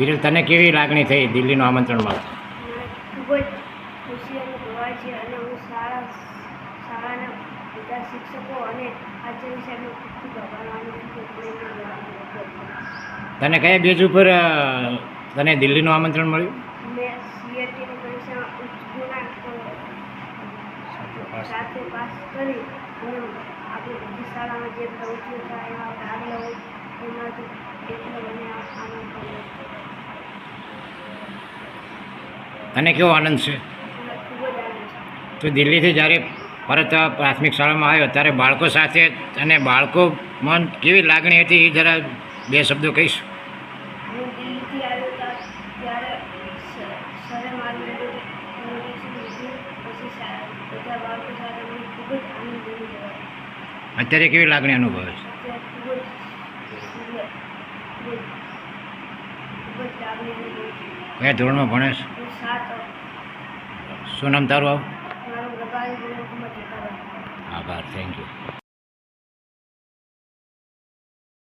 વિરલ તને કેવી લાગણી થઈ દિલ્હીનું આમંત્રણ મળે ખૂબ જ ખુશી અનુભવાય છે અને હું શાળા શાળાના બધા શિક્ષકો અને આચાર્ય સાહેબનો ખૂબ ખૂબ આભાર માનું છું કે પ્રેરણા દેવાનું તને કયા બેજ ઉપર તને દિલ્હીનું આમંત્રણ મળ્યું? મેં સીએટીની પરીક્ષામાં ઉચ્ચ ગુણાંક સાથે પાસ કરી અને આપણી બધી શાળામાં જે પ્રવૃત્તિઓ થાય એમાં તને કેવો આનંદ છે? તું દિલ્હીથી જ્યારે પરત પ્રાથમિક શાળામાં આવ્યો ત્યારે બાળકો સાથે અને બાળકો મન કેવી લાગણી હતી એ જરા બે શબ્દો કહીશ? અત્યારે કેવી લાગણી અનુભવે છે? કયા ધોરણમાં ભણે છે હું સાત. શું નામ તારું આવું? આભાર થેન્ક યુ